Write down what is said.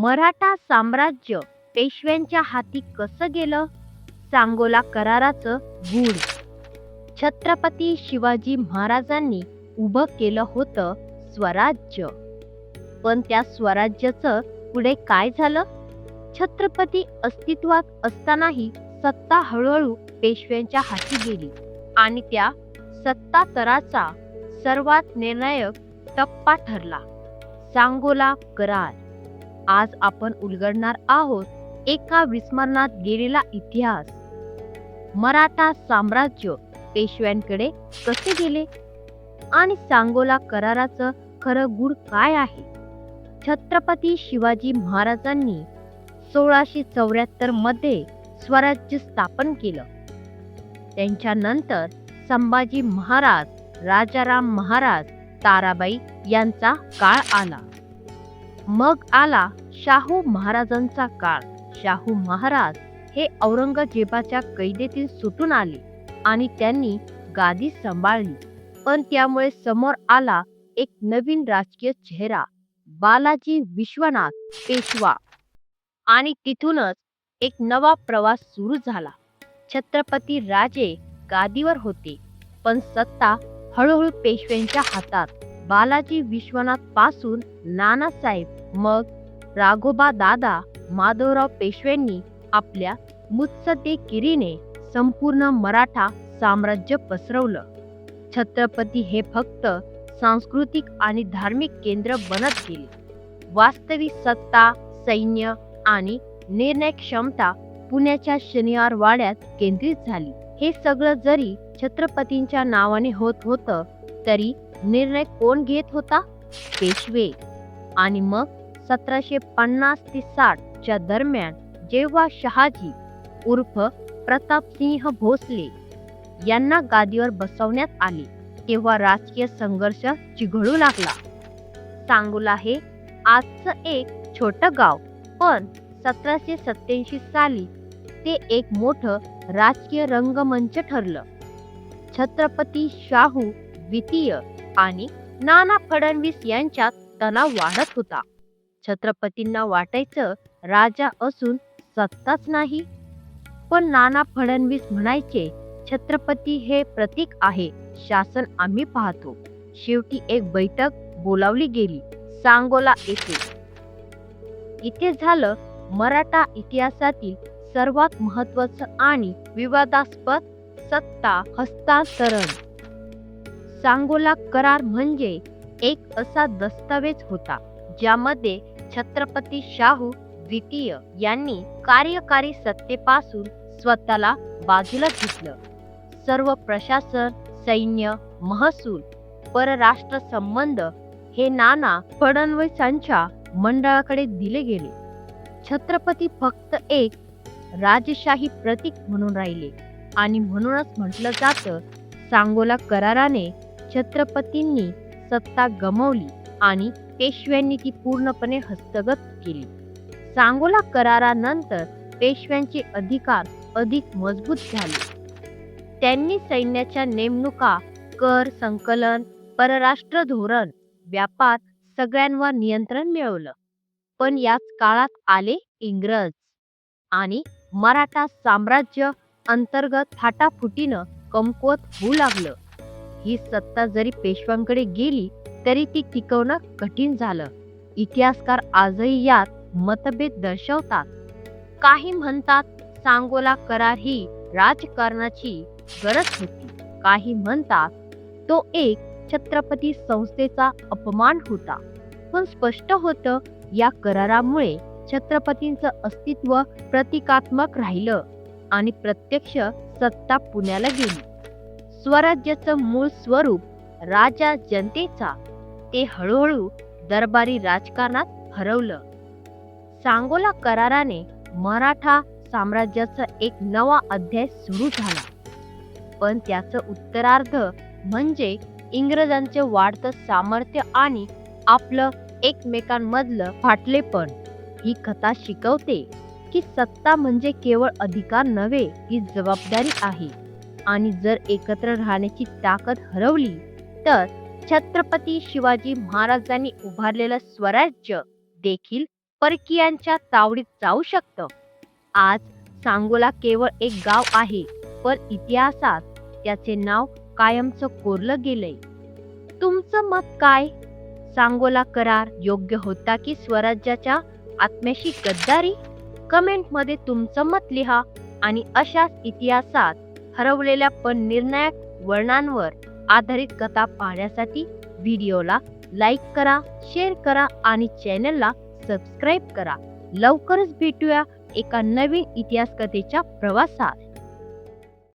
मराठा साम्राज्य पेशव्यांच्या हाती कसं गेलं? सांगोला कराराचं गूढ. छत्रपती शिवाजी महाराजांनी उभं केलं होतं स्वराज्य. पण त्या स्वराज्याचं पुढे काय झालं? छत्रपती अस्तित्वात असतानाही सत्ता हळूहळू पेशव्यांच्या हाती गेली. आणि त्या सत्तातराचा सर्वात निर्णायक टप्पा ठरला. सांगोला करार. आज आपण उलगडणार आहोत एका विस्मरणात गेलेला इतिहास. मराठा साम्राज्य पेशव्यांकडे कसे गेले? आणि सांगोला कराराचं खरं गुढ काय आहे? छत्रपती शिवाजी महाराजांनी सोळाशे चौऱ्याहत्तरमध्ये स्वराज्य स्थापन केलं. त्यांच्यानंतर संभाजी महाराज राजाराम महाराज ताराबाई यांचा काळ आला. मग आला शाहू महाराजांचा काळ. शाहू महाराज हे औरंगजेबाच्या कैदेतील सुटून आले आणि त्यांनी गादी सांभाळली. पण त्यामुळे समोर आला एक नवीन राजकीय चेहरा बालाजी विश्वनाथ पेशवा. आणि तिथूनच एक नवा प्रवास सुरू झाला. छत्रपती राजे गादीवर होते पण सत्ता हळूहळू पेशव्यांच्या हातात. बालाजी विश्वनाथपासून नानासाहेब मग राघोबा दादा माधवराव पेशव्यांनी आपल्या मुत्सद्देगिरीने संपूर्ण मराठा साम्राज्य पसरवलं. छत्रपती हे फक्त सांस्कृतिक आणि धार्मिक केंद्र बनत गेले. वास्तविक सत्ता सैन्य आणि निर्णय क्षमता पुण्याच्या शनिवार वाड्यात केंद्रित झाली. हे सगळं जरी छत्रपतींच्या नावाने होत होतं तरी निर्णय कोण घेत होता? पेशवे. आणि मग सतराशे पन्नास ते साठच्या दरम्यान जेव्हा शहाजी उर्फ प्रतापसिंह भोसले यांना गादीवर बसवण्यात आले तेव्हा राजकीय संघर्ष चिघळू लागला. सांगोला हे आजचं एक छोटं गाव पण सतराशे सत्याऐंशी साली ते एक मोठं राजकीय रंगमंच ठरलं. छत्रपती शाहू द्वितीय आणि नाना फडणवीस यांच्यात तणाव वाढत होता. छत्रपतींना वाटायचं राजा असून सत्ताच नाही. पण नाना फडणवीस म्हणायचे छत्रपती हे प्रतीक आहे शासन आम्ही पाहतो. शेवटी एक बैठक बोलावली गेली सांगोला येथे. इथे झालं मराठा इतिहासातील सर्वात महत्वाचं आणि विवादास्पद सत्ता हस्तांतरण. सांगोला करार म्हणजे एक असा दस्तावेज होता. ज्यामध्ये छत्रपती शाहू द्वितीय यांनी कार्यकारी सत्तेपासून स्वतःला बाजूला घेतलं. सर्व प्रशासन सैन्य महसूल परराष्ट्र संबंध हे नाना फडणवीसांच्या मंडळाकडे दिले गेले. छत्रपती फक्त एक राजशाही प्रतीक म्हणून राहिले आणि म्हणूनच म्हटलं जातं सांगोला कराराने छत्रपतींनी सत्ता गमावली आणि पेशव्यांनी ती पूर्णपणे हस्तगत केली. सांगोला करारानंतर पेशव्यांचे अधिकार अधिक मजबूत झाले. त्यांनी सैन्याच्या नेमणुका कर संकलन परराष्ट्र धोरण व्यापार सगळ्यांवर नियंत्रण मिळवलं. पण याच काळात आले इंग्रज आणि मराठा साम्राज्य अंतर्गत फाटाफुटीनं कमकुवत होऊ लागलं. ही सत्ता जरी पेशव्यांकडे गेली तरी ती टिकवणं कठीण झालं. इतिहासकार आजही यात मतभेद दर्शवतात. काही म्हणतात सांगोला करार ही राजकारणाची गरज होती. काही म्हणतात तो एक छत्रपती संस्थेचा अपमान होता. पण स्पष्ट होतं या करारामुळे छत्रपतींचं अस्तित्व प्रतिकात्मक राहिलं आणि प्रत्यक्ष सत्ता पुण्याला गेली. स्वराज्याचं मूळ स्वरूप राजा जनतेचा ते हळूहळू दरबारी राजकारणात हरवलं. सांगोला कराराने मराठा साम्राज्याचा एक नवा अध्याय सुरू झाला. पण त्याचं उत्तरार्ध म्हणजे इंग्रजांचे वाढतं सामर्थ्य आणि आपलं एकमेकांमधलं फाटलेपण. ही कथा शिकवते की सत्ता म्हणजे केवळ अधिकार नव्हे ही जबाबदारी आहे. आणि जर एकत्र राहण्याची ताकद हरवली तर छत्रपती शिवाजी महाराजांनी उभारलेलं स्वराज्य देखील परकीयांच्या तावडीत जाऊ शकतं. आज सांगोला केवळ एक गाव आहे पण इतिहासात त्याचे नाव कायमचं कोरलं गेलंय. तुमचं मत काय? सांगोला करार योग्य होता की स्वराज्याच्या आत्म्याशी गद्दारी? कमेंटमध्ये तुमचं मत लिहा आणि अशाच इतिहासात हरवलेल्या पण निर्णायक वर्णांवर आधारित कथा पाहण्यासाठी व्हिडिओला लाईक करा शेअर करा आणि चॅनलला सबस्क्राईब करा. लवकरच भेटूया एका नवीन इतिहास कथेच्या प्रवासात.